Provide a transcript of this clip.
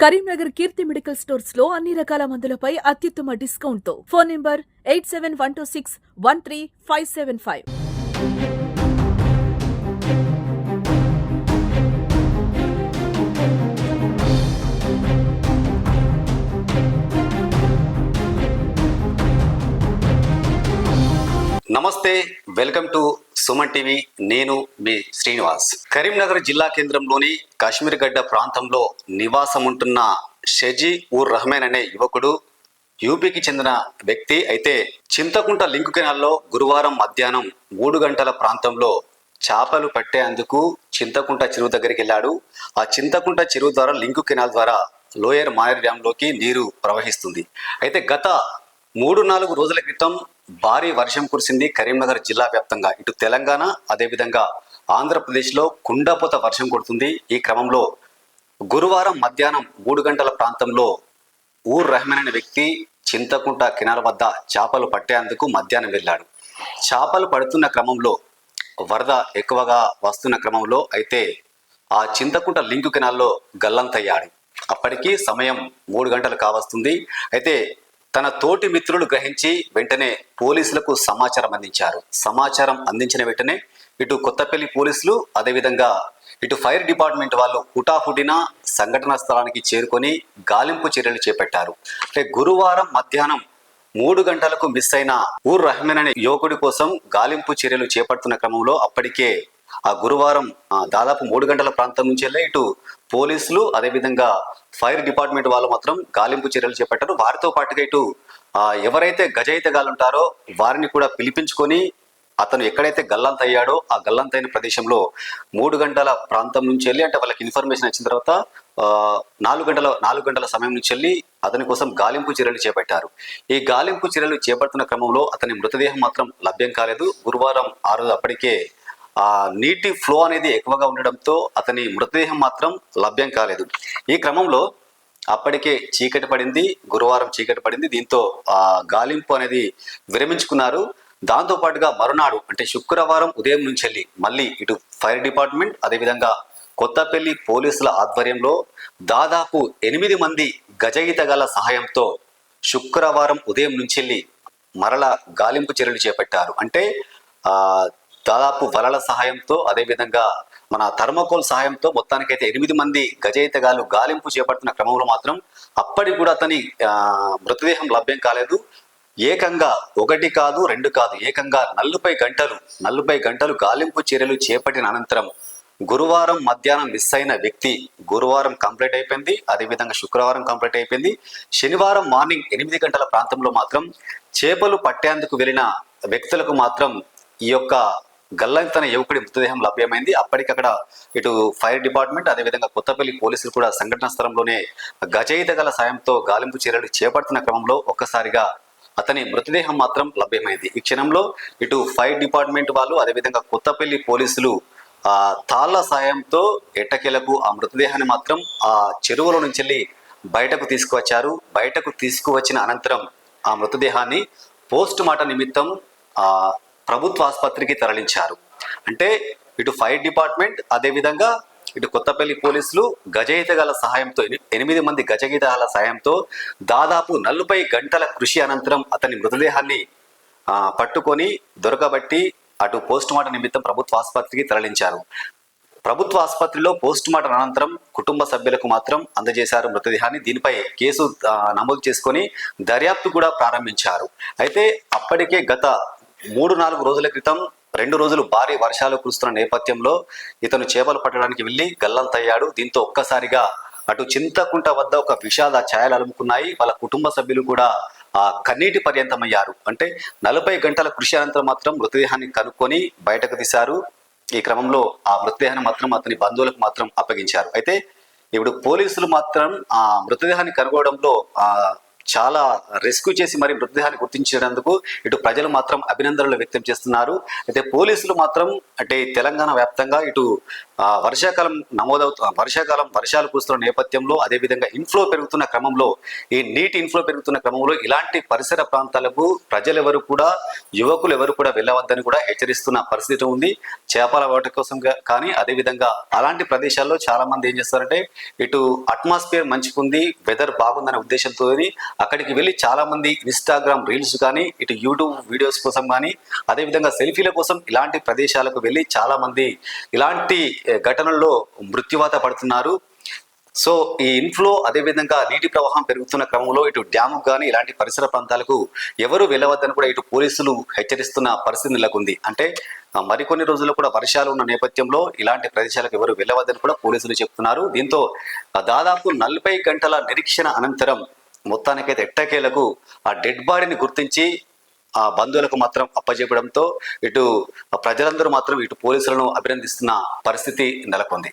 కరీంనగర్ కీర్తి medical స్టోర్స్లో అన్ని రకాల మందులపై అత్యుత్తమ డిస్కౌంట్తో phone number eight seven one two six one three five seven five. నమస్తే వెల్కమ్ టు సుమన్ టీవీ. నేను మీ శ్రీనివాస్. కరీంనగర్ జిల్లా కేంద్రంలోని కాశ్మీర్ గడ్డ ప్రాంతంలో నివాసం ఉంటున్న షజీ ఉర్ రహమాన్ అనే యువకుడు యూపీకి చెందిన వ్యక్తి అయితే చింతకుంట లింకు కెనాల్లో గురువారం మధ్యాహ్నం మూడు గంటల ప్రాంతంలో చేపలు పట్టేందుకు చింతకుంట చెరువు దగ్గరికి వెళ్ళాడు. ఆ చింతకుంట చెరువు ద్వారా లింకు కెనాల్ ద్వారా లోయర్ మాయర్ డ్యాంలోకి నీరు ప్రవహిస్తుంది. అయితే గత మూడు నాలుగు రోజుల క్రితం భారీ వర్షం కురిసింది కరీంనగర్ జిల్లా వ్యాప్తంగా. ఇటు తెలంగాణ అదేవిధంగా ఆంధ్రప్రదేశ్లో కుండపోత వర్షం కొడుతుంది ఈ క్రమంలో గురువారం మధ్యాహ్నం మూడు గంటల ప్రాంతంలో ఊర్ రెహమాన్ అనే వ్యక్తి చింతకుంట కినాల వద్ద చేపలు పట్టేందుకు మధ్యాహ్నం వెళ్ళాడు. చేపలు పడుతున్న క్రమంలో వరద ఎక్కువగా వస్తున్న క్రమంలో అయితే ఆ చింతకుంట లింకు కెనాల్లో గల్లంతయ్యాడు. అప్పటికి సమయం మూడు గంటలు కావస్తుంది. అయితే తన తోటి మిత్రులు గ్రహించి వెంటనే పోలీసులకు సమాచారం అందించారు. సమాచారం అందించిన వెంటనే ఇటు కొత్తపల్లి పోలీసులు అదేవిధంగా ఇటు ఫైర్ డిపార్ట్మెంట్ వాళ్ళు హుటాహుటిన సంఘటనా స్థలానికి చేరుకొని గాలింపు చర్యలు చేపట్టారు. అంటే గురువారం మధ్యాహ్నం మూడు గంటలకు మిస్ అయిన ఊర్ రహ్మన్ అనే యువకుడి కోసం గాలింపు చర్యలు చేపడుతున్న క్రమంలో అప్పటికే ఆ గురువారం దాదాపు మూడు గంటల ప్రాంతం నుంచి వెళ్ళే ఇటు పోలీసులు అదేవిధంగా ఫైర్ డిపార్ట్మెంట్ వాళ్ళు మాత్రం గాలింపు చర్యలు చేపట్టారు. వారితో పాటుగా ఇటు ఎవరైతే గజయితగాలు ఉంటారో వారిని కూడా పిలిపించుకొని అతను ఎక్కడైతే గల్లంత అయ్యాడో ఆ గల్లంత అయిన ప్రదేశంలో మూడు గంటల ప్రాంతం నుంచి వెళ్ళి అంటే వాళ్ళకి ఇన్ఫర్మేషన్ వచ్చిన తర్వాత ఆ, నాలుగు గంటల నాలుగు గంటల సమయం నుంచి వెళ్ళి అతని కోసం గాలింపు చర్యలు చేపట్టారు. ఈ గాలింపు చర్యలు చేపడుతున్న క్రమంలో అతని మృతదేహం మాత్రం లభ్యం కాలేదు. గురువారం ఆ రోజు అప్పటికే ఆ నీటి ఫ్లో అనేది ఎక్కువగా ఉండడంతో అతని మృతదేహం మాత్రం లభ్యం కాలేదు. ఈ క్రమంలో అప్పటికే చీకటి పడింది గురువారం చీకటి పడింది. దీంతో ఆ గాలింపు అనేది విరమించుకున్నారు. దాంతో పాటుగా మరునాడు అంటే శుక్రవారం ఉదయం నుంచి వెళ్ళి మళ్ళీ ఇటు ఫైర్ డిపార్ట్మెంట్ అదేవిధంగా కొత్తపల్లి పోలీసుల ఆధ్వర్యంలో దాదాపు ఎనిమిది మంది గజయితగల సహాయంతో శుక్రవారం ఉదయం నుంచి వెళ్ళి మరల గాలింపు చర్యలు చేపట్టారు. అంటే ఆ దాదాపు వలల సహాయంతో అదేవిధంగా మన థర్మకోల్ సహాయంతో మొత్తానికైతే ఎనిమిది మంది గజయితగాలు గాలింపు చేపడుతున్న క్రమంలో మాత్రం అప్పటికి కూడా అతని మృతదేహం లభ్యం కాలేదు. ఏకంగా ఒకటి కాదు రెండు కాదు ఏకంగా నలభై గంటలు నలభై గంటలు గాలింపు చర్యలు చేపట్టిన అనంతరం గురువారం మధ్యాహ్నం మిస్ అయిన వ్యక్తి గురువారం కంప్లీట్ అయిపోయింది. అదేవిధంగా శుక్రవారం కంప్లీట్ అయిపోయింది. శనివారం మార్నింగ్ ఎనిమిది గంటల ప్రాంతంలో మాత్రం చేపలు పట్టేందుకు వెళ్ళిన వ్యక్తులకు మాత్రం ఈ యొక్క గల్లంతన యువకుడి మృతదేహం లభ్యమైంది. అప్పటికక్కడ ఇటు ఫైర్ డిపార్ట్మెంట్ అదేవిధంగా కొత్తపల్లి పోలీసులు కూడా సంఘటనా స్థలంలోనే గజయిత గల సాయంతో గాలింపు చర్యలు చేపడుతున్న క్రమంలో ఒక్కసారిగా అతని మృతదేహం మాత్రం లభ్యమైంది. ఈ క్షణంలో ఇటు ఫైర్ డిపార్ట్మెంట్ వాళ్ళు అదేవిధంగా కొత్తపల్లి పోలీసులు ఆ తాళ్ళ సాయంతో ఎట్టకేలకు ఆ మృతదేహాన్ని మాత్రం ఆ చెరువులో నుంచి వెళ్ళి బయటకు తీసుకువచ్చారు. బయటకు తీసుకువచ్చిన అనంతరం ఆ మృతదేహాన్ని పోస్ట్ మార్టం నిమిత్తం ఆ ప్రభుత్వ ఆసుపత్రికి తరలించారు. అంటే ఇటు ఫైర్ డిపార్ట్మెంట్ అదేవిధంగా ఇటు కొత్తపల్లి పోలీసులు గజయితగాల సహాయంతో ఎనిమిది మంది గజగీతగాల సహాయంతో దాదాపు నలభై గంటల కృషి అనంతరం అతని మృతదేహాన్ని పట్టుకొని దొరకబట్టి అటు పోస్ట్ మార్టం నిమిత్తం ప్రభుత్వ ఆసుపత్రికి తరలించారు. ప్రభుత్వ ఆసుపత్రిలో పోస్ట్ మార్టం అనంతరం కుటుంబ సభ్యులకు మాత్రం అందజేశారు మృతదేహాన్ని. దీనిపై కేసు నమోదు చేసుకొని దర్యాప్తు కూడా ప్రారంభించారు. అయితే అప్పటికే గత మూడు నాలుగు రోజుల క్రితం రెండు రోజులు భారీ వర్షాలు కురుస్తున్న నేపథ్యంలో ఇతను చేపలు పట్టడానికి వెళ్ళి గల్లంతయ్యాడు దీంతో ఒక్కసారిగా అటు చింతకుంట వద్ద ఒక విషాద ఛాయలు అలుముకున్నాయి. వాళ్ళ కుటుంబ సభ్యులు కూడా ఆ కన్నీటి పర్యంతమయ్యారు. అంటే నలభై గంటల కృషి అనంతరం మాత్రం మృతదేహాన్ని కనుక్కొని బయటకు తీశారు. ఈ క్రమంలో ఆ మృతదేహాన్ని మాత్రం అతని బంధువులకు మాత్రం అప్పగించారు. అయితే ఇప్పుడు పోలీసులు మాత్రం ఆ మృతదేహాన్ని కనుగోవడంలో ఆ చాలా రెస్క్యూ చేసి మరి మృతదేహాన్ని గుర్తించినందుకు ఇటు ప్రజలు మాత్రం అభినందనలు వ్యక్తం చేస్తున్నారు. అయితే పోలీసులు మాత్రం అంటే తెలంగాణ వ్యాప్తంగా ఇటు వర్షాకాలం నమోదవుతు వర్షాకాలం వర్షాలు కురుస్తున్న నేపథ్యంలో అదేవిధంగా ఇన్ఫ్లో పెరుగుతున్న క్రమంలో ఈ నీటి ఇన్ఫ్లో పెరుగుతున్న క్రమంలో ఇలాంటి పరిసర ప్రాంతాలకు ప్రజలు ఎవరు కూడా యువకులు ఎవరు కూడా వెళ్ళవద్దని కూడా హెచ్చరిస్తున్న పరిస్థితి ఉంది. చేపల వాటి కోసం కానీ అదేవిధంగా అలాంటి ప్రదేశాల్లో చాలా మంది ఏం చేస్తారంటే ఇటు అట్మాస్ఫియర్ మంచిగుంది వెదర్ బాగుందనే ఉద్దేశంతో అక్కడికి వెళ్ళి చాలామంది ఇన్స్టాగ్రామ్ రీల్స్ కానీ ఇటు యూట్యూబ్ వీడియోస్ కోసం కానీ అదేవిధంగా సెల్ఫీల కోసం ఇలాంటి ప్రదేశాలకు వెళ్ళి చాలామంది ఇలాంటి ఘటనల్లో మృత్యువాత పడుతున్నారు. సో ఈ ఇన్ఫ్లో అదేవిధంగా నీటి ప్రవాహం పెరుగుతున్న క్రమంలో ఇటు డ్యాము కానీ ఇలాంటి పరిసర ప్రాంతాలకు ఎవరు వెళ్ళవద్దని కూడా ఇటు పోలీసులు హెచ్చరిస్తున్న పరిస్థితి నెలకొంది. అంటే మరికొన్ని రోజుల్లో కూడా వర్షాలు ఉన్న నేపథ్యంలో ఇలాంటి ప్రదేశాలకు ఎవరు వెళ్ళవద్దని కూడా పోలీసులు చెప్తున్నారు. దీంతో దాదాపు నలభై గంటల నిరీక్షణ అనంతరం మొత్తానికైతే ఎట్టకేలకు ఆ డెడ్ బాడీని గుర్తించి ఆ బంధువులకు మాత్రం అప్పజెప్పడంతో ఇటు ప్రజలందరూ మాత్రం ఇటు పోలీసులను అభినందిస్తున్న పరిస్థితి నెలకొంది.